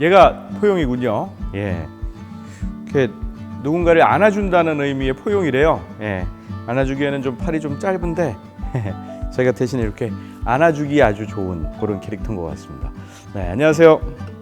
얘가 포용이군요. 예. 이렇게 누군가를 안아준다는 의미의 포용이래요. 예. 안아주기에는 좀 팔이 좀 짧은데 저희가 대신 이렇게 안아주기 아주 좋은 그런 캐릭터인 것 같습니다. 네, 안녕하세요.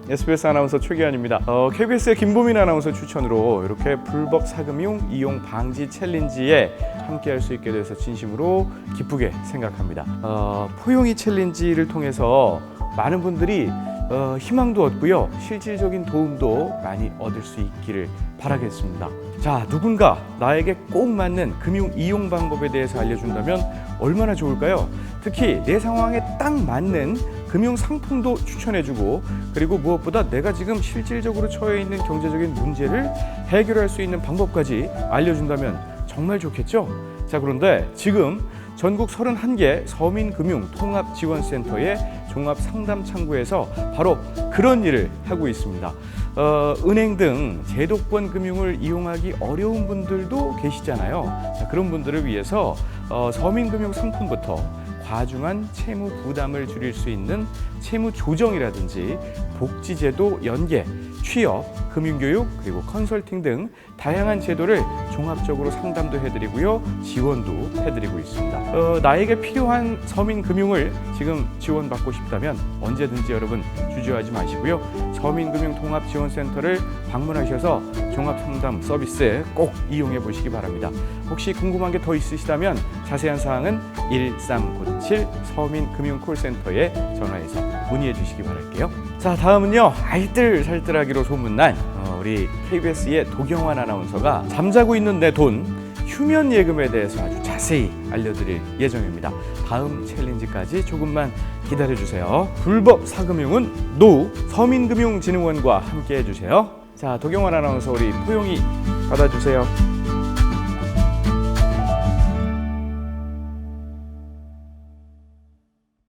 SBS 아나운서 최기환입니다. 어, KBS의 김보민 아나운서 추천으로 이렇게 불법 사금융 이용 방지 챌린지에 함께할 수 있게 돼서 진심으로 기쁘게 생각합니다. 어, 포용이 챌린지를 통해서 많은 분들이 어, 희망도 얻고요, 실질적인 도움도 많이 얻을 수 있기를 바라겠습니다. 자, 누군가 나에게 꼭 맞는 금융 이용 방법에 대해서 알려준다면 얼마나 좋을까요? 특히 내 상황에 딱 맞는 금융 상품도 추천해주고 그리고 무엇보다 내가 지금 실질적으로 처해 있는 경제적인 문제를 해결할 수 있는 방법까지 알려준다면 정말 좋겠죠? 자, 그런데 지금 전국 31개 서민금융 통합지원센터의 종합상담창구에서 바로 그런 일을 하고 있습니다. 어, 은행 등 제도권 금융을 이용하기 어려운 분들도 계시잖아요. 자, 그런 분들을 위해서 어, 서민금융 상품부터 과중한 채무 부담을 줄일 수 있는 채무 조정이라든지 복지제도 연계, 취업, 금융교육 그리고 컨설팅 등 다양한 제도를 종합적으로 상담도 해드리고요 지원도 해드리고 있습니다. 어, 나에게 필요한 서민 금융을 지금 지원받고 싶다면 언제든지 여러분 주저하지 마시고요 서민금융통합지원센터를 방문하셔서 종합상담 서비스 꼭 이용해 보시기 바랍니다. 혹시 궁금한 게 더 있으시다면 자세한 사항은 1397 서민금융콜센터에 전화해서 문의해 주시기 바랄게요. 자 다음은요 알뜰살뜰하기로 소문난 어, 우리 KBS의 도경환 아나운서가 잠자고 있는 내 돈 휴면 예금에 대해서 아주 자세히 알려드릴 예정입니다. 다음 챌린지까지 조금만 기다려 주세요. 불법 사금융은 노 서민금융진흥원과 함께 해주세요. 자 도경환 아나운서 우리 포용이 받아주세요.